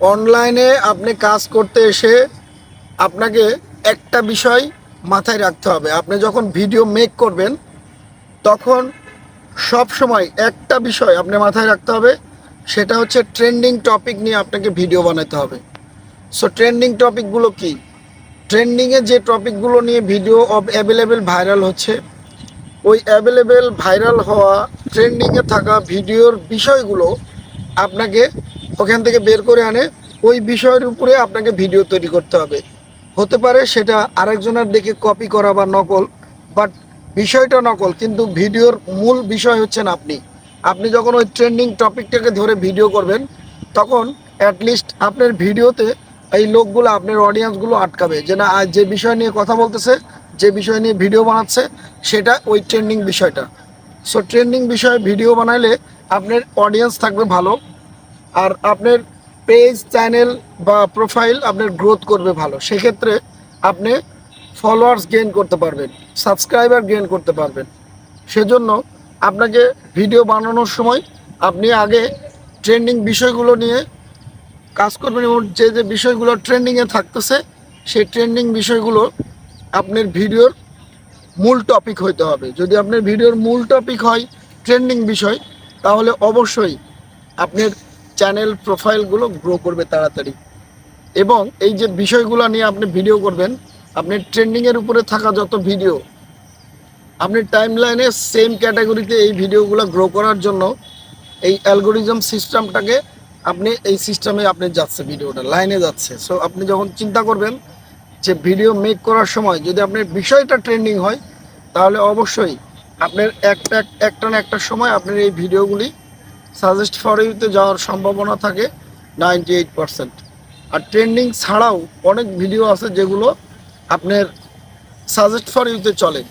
অনলাইনে আপনি কাজ করতে এসে আপনাকে একটা বিষয় মাথায় রাখতে হবে। আপনি যখন ভিডিও মেক করবেন, তখন সব সময় একটা বিষয় আপনি মাথায় রাখতে হবে, সেটা হচ্ছে ট্রেন্ডিং টপিক নিয়ে আপনাকে ভিডিও বানাতে হবে। সো ট্রেন্ডিং টপিকগুলো কি? ট্রেন্ডিংয়ে যে টপিকগুলো নিয়ে ভিডিও অ্যাভেলেবেল ভাইরাল হচ্ছে, ওই অ্যাভেলেবেল ভাইরাল হওয়া ট্রেন্ডিংয়ে থাকা ভিডিওর বিষয়গুলো আপনাকে ওখান থেকে বের করে আনে, ওই বিষয়ের উপরে আপনাকে ভিডিও তৈরি করতে হবে। হতে পারে সেটা আরেকজনের দেখে কপি করা বা নকল বাট বিষয়টা নকল, কিন্তু ভিডিওর মূল বিষয় হচ্ছেন আপনি। আপনি যখন ওই ট্রেন্ডিং টপিকটাকে ধরে ভিডিও করবেন, তখন অ্যাটলিস্ট আপনার ভিডিওতে এই লোকগুলো, আপনার অডিয়েন্সগুলো আটকাবে যে না যে বিষয় নিয়ে কথা বলতেছে, যে বিষয় নিয়ে ভিডিও বানাচ্ছে, সেটা ওই ট্রেন্ডিং বিষয়টা। সো ট্রেন্ডিং বিষয়ে ভিডিও বানাইলে আপনার অডিয়েন্স থাকবে ভালো। আর আপনার পেজ চ্যানেল বা প্রোফাইল আপনার গ্রোথ করবে ভালো। সেক্ষেত্রে আপনি ফলোয়ার্স গেইন করতে পারবেন সাবস্ক্রাইবার গেইন করতে পারবেন। সেজন্য আপনাকে ভিডিও বানানোর সময় আপনি আগে ট্রেন্ডিং বিষয়গুলো নিয়ে কাজ করবেন এবং যে যে বিষয়গুলো ট্রেন্ডিংয়ে থাকতেছে, সেই ট্রেন্ডিং বিষয়গুলো আপনার ভিডিওর মূল টপিক হইতে হবে। যদি আপনার ভিডিওর মূল টপিক হয় ট্রেন্ডিং বিষয়, তাহলে অবশ্যই আপনার চ্যানেল প্রোফাইলগুলো গ্রো করবে তাড়াতাড়ি। এবং এই যে বিষয়গুলো নিয়ে আপনি ভিডিও করবেন, আপনি ট্রেন্ডিংয়ের উপরে থাকা যত ভিডিও আপনি টাইম লাইনে সেম ক্যাটাগরিতে এই ভিডিওগুলো গ্রো করার জন্য এই অ্যালগোরিজম সিস্টেমটাকে আপনি এই সিস্টেমে আপনি যাচ্ছে ভিডিওটা লাইনে যাচ্ছে। সো আপনি যখন চিন্তা করবেন যে ভিডিও মেক করার সময় যদি আপনার বিষয়টা ট্রেন্ডিং হয়, তাহলে অবশ্যই আপনার একটা একটা না একটা সময় আপনার এই ভিডিওগুলি সাজেস্ট ফর ইউতে যাওয়ার সম্ভাবনা থাকে নাইনটি এইট পারসেন্ট আর ট্রেন্ডিং ছাড়াও অনেক ভিডিও আছে যেগুলো আপনার সাজেস্ট ফর ইউতে চলে।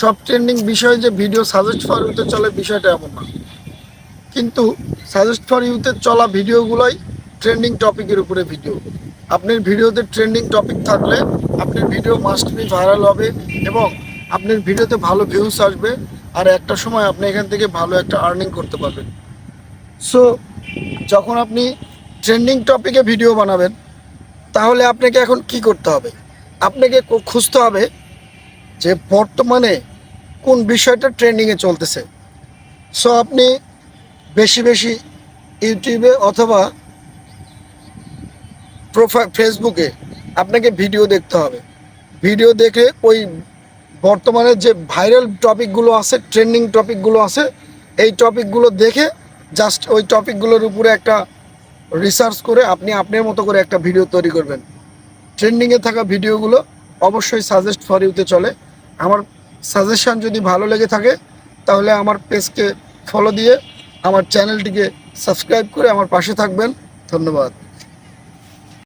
সব ট্রেন্ডিং বিষয়ে যে ভিডিও সাজেস্ট ফর ইউতে চলে বিষয়টা এমন না। কিন্তু সাজেস্ট ফর ইউতে চলা ভিডিওগুলোই ট্রেন্ডিং টপিকের উপরে ভিডিও আপনার ভিডিওতে ট্রেন্ডিং টপিক থাকলে আপনার ভিডিও মাস্ট বি ভাইরাল হবে এবং আপনার ভিডিওতে ভালো ভিউস আসবে আর একটা সময় আপনি এখান থেকে ভালো একটা আর্নিং করতে পারবেন। সো যখন আপনি ট্রেন্ডিং টপিকে ভিডিও বানাবেন, তাহলে আপনাকে এখন কি করতে হবে? আপনাকে খুঁজতে হবে যে বর্তমানে কোন বিষয়টা ট্রেন্ডিংয়ে চলতেছে। সো আপনি বেশি বেশি ইউটিউবে অথবা প্রোফাইল ফেসবুকে আপনাকে ভিডিও দেখতে হবে। ভিডিও দেখে ওই বর্তমানে যে ভাইরাল টপিকগুলো আছে ট্রেন্ডিং টপিকগুলো আছে, এই টপিকগুলো দেখে জাস্ট ওই টপিকগুলোর উপরে একটা রিসার্চ করে আপনি আপনার মতো করে একটা ভিডিও তৈরি করবেন। ট্রেন্ডিংয়ে থাকা ভিডিওগুলো অবশ্যই সাজেস্ট ফর ইউতে চলে। আমার সাজেশন যদি ভালো লেগে থাকে, তাহলে আমার পেজকে ফলো দিয়ে আমার চ্যানেলটিকে সাবস্ক্রাইব করে আমার পাশে থাকবেন। ধন্যবাদ।